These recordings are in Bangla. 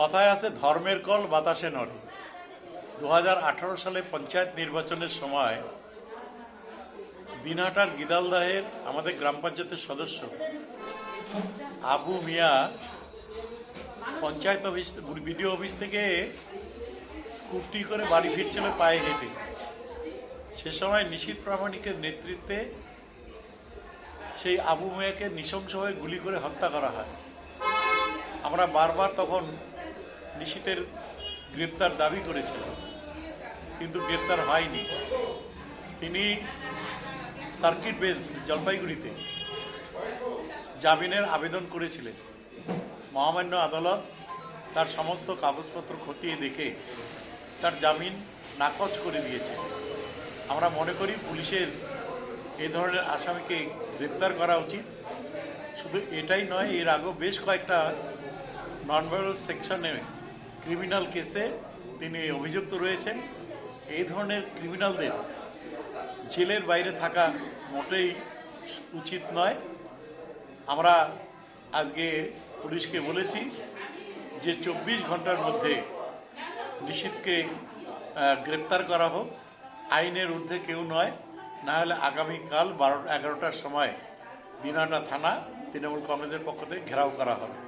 কথায় আছে, ধর্মের কল বাতাসে নড়ে। দু সালে পঞ্চায়েত নির্বাচনের সময় দিনহাটার গিদালদাহের আমাদের গ্রাম পঞ্চায়েতের সদস্য, Abu Mia, panchayat office, BDO office থেকে স্কুটি করে বাড়ি ফিরছিল পায়ে হেঁটে। সে সময় নিশীত প্রামাণিকের নেতৃত্বে সেই আবু মিয়াকে নৃশংসভাবে গুলি করে হত্যা করা হয়। আমরা বারবার তখন নিশীতের গ্রেপ্তার দাবি করেছিলেন, কিন্তু গ্রেপ্তার হয়নি। তিনি সার্কিট বেঞ্চ জলপাইগুড়িতে জামিনের আবেদন করেছিলেন। মহামান্য আদালত তার সমস্ত কাগজপত্র খতিয়ে দেখে তার জামিন নাকচ করে দিয়েছে। আমরা মনে করি পুলিশের এই ধরনের আসামিকে গ্রেপ্তার করা উচিত। শুধু এটাই নয়, এর আগেও বেশ কয়েকটা নন ভায়োলেন্স সেকশনে ক্রিমিনাল কেসে তিনি অভিযুক্ত রয়েছেন। এই ধরনের ক্রিমিনালদের জেলের বাইরে থাকা মোটেই উচিত নয়। আমরা আজকে পুলিশকে বলেছি যে চব্বিশ ঘণ্টার মধ্যে নিশীথকে গ্রেপ্তার করা হোক। আইনের ঊর্ধ্বে কেউ নয়। না হলে আগামীকাল বারো, এগারোটার সময় দিনাটা থানা, তৃণমূল কংগ্রেসের পক্ষ থেকে ঘেরাও করা হবে।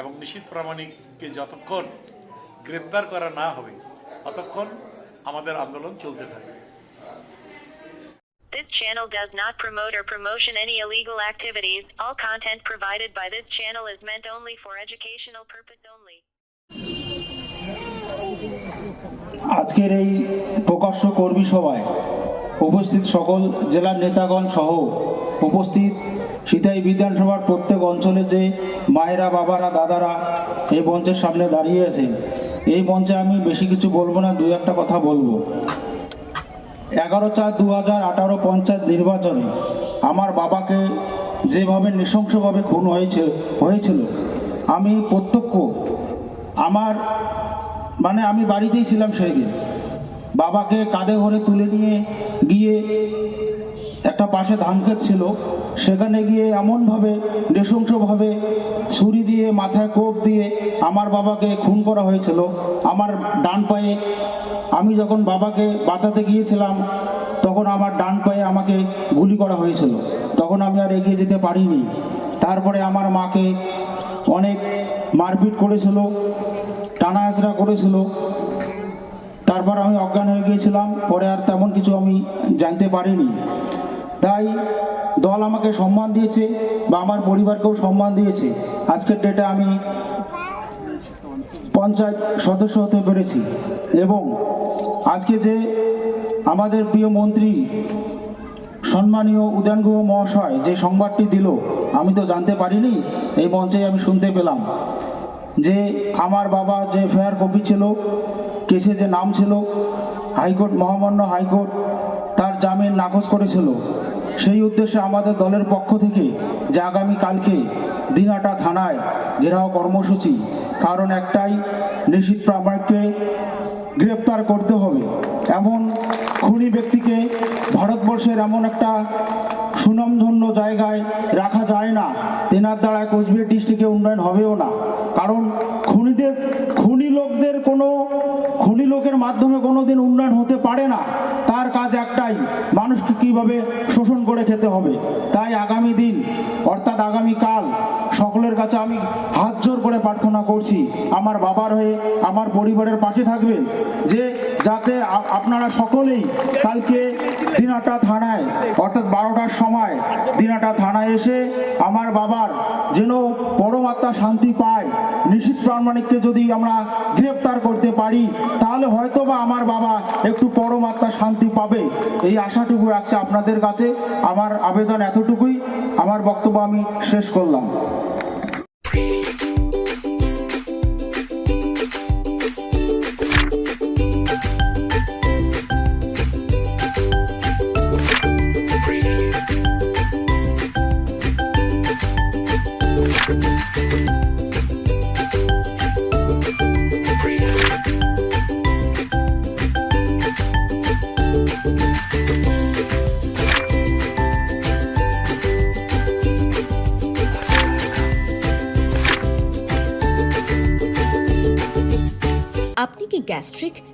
এবং নিশীথ প্রামাণিককে যতক্ষণ গ্রেপ্তার করা না হবে ততক্ষণ আমাদের আন্দোলন চলতে থাকবে This channel does not promote or promotion any illegal activities. All content provided by this channel is meant only for educational purpose only. আজকের এই প্রকাশ্য কর্মী সভায় উপস্থিত সকল জেলার নেতাগণ সহ উপস্থিত সিতাই বিধানসভার প্রত্যেক অঞ্চলে যে মায়েরা বাবারা দাদারা এই মঞ্চের সামনে দাঁড়িয়ে আছেন এই মঞ্চে আমি বেশি কিছু বলব না, দু একটা কথা বলব। এগারো চার দু হাজার আঠারো পঞ্চায়েত নির্বাচনে আমার বাবাকে যেভাবে নৃশংসভাবে খুন হয়েছে, হয়েছিল, আমি প্রত্যক্ষ আমার মানে আমি বাড়িতেই ছিলাম সেই দিন বাবাকে কাঁধে ভরে তুলে নিয়ে গিয়ে একটা পাশে ধান ক্ষেত ছিল, সেখানে গিয়ে এমনভাবে, নৃশংসভাবে ছুরি দিয়ে, মাথায় কোপ দিয়ে আমার বাবাকে খুন করা হয়েছিল। আমার ডান পায়ে আমি যখন বাবাকে বাঁচাতে গিয়েছিলাম, তখন আমার ডান পায়ে আমাকে গুলি করা হয়েছিল। তখন আমি আর এগিয়ে যেতে পারিনি। তারপরে আমার মাকে অনেক মারপিট করেছিল টানা আঁচড়া করেছিল। তারপর আমি অজ্ঞান হয়ে গিয়েছিলাম, পরে আর তেমন কিছু আমি জানতে পারিনি। তাই দল আমাকে সম্মান দিয়েছে বা আমার পরিবারকেও সম্মান দিয়েছে। আজকের ডেটে আমি পঞ্চায়েত সদস্য হতে পেরেছি এবং আজকে যে আমাদের প্রিয় মন্ত্রী সম্মানীয় উদয়ন গুহ মহাশয় যে সংবাদটি দিল, আমি তো জানতে পারিনি, এই মঞ্চে আমি শুনতে পেলাম যে আমার বাবা যে ফেয়ার কপি ছিল, কেসে যে নাম ছিল, হাইকোর্ট, মহামান্য হাইকোর্ট তার জামিন নাকচ করেছিল। সেই উদ্দেশ্যে আমাদের দলের পক্ষ থেকে যে আগামীকালকে দিনাটা থানায় ঘেরাও কর্মসূচি, কারণ একটাই নিশ্চিত প্রামাণিককে গ্রেপ্তার করতে হবে। এমন খুনি ব্যক্তিকে ভারতবর্ষের এমন একটা সুনামধন্য জায়গায় রাখা যায় না। তেনার দ্বারা কোচবিহার ডিস্ট্রিক্টে উন্নয়ন হবেও না। কারণ খুনিদের, খুনি লোকদের কোনো, খুনি লোকের মাধ্যমে কোনো দিন উন্নয়ন হতে পারে না। তার কাজ একটাই, মানুষকে কীভাবে শোষণ করে খেতে হবে। তাই আগামী দিন, অর্থাৎ আগামী কাল সকলের কাছে আমি হাত জোর করে প্রার্থনা করছি। আমার বাবার হয়ে আমার পরিবারের পাশে থাকবেন, যে যাতে আপনারা সকলেই কালকে দিনাটা থানায়, অর্থাৎ বারোটার সময় দিনাটা থানায় এসে আমার বাবার যেন পরমাত্মা শান্তি পায়। নিশীত প্রামাণিককে যদি আমরা গ্রেপ্তার করতে পারি, তাহলে হয়তো বা আমার বাবা একটু পরমাত্মা শান্তি পাবে। এই আশাটুকু রাখছে আপনাদের কাছে। আমার আবেদন এতটুকুই। আমার বক্তব্য আমি শেষ করলাম। আপনি কি gastric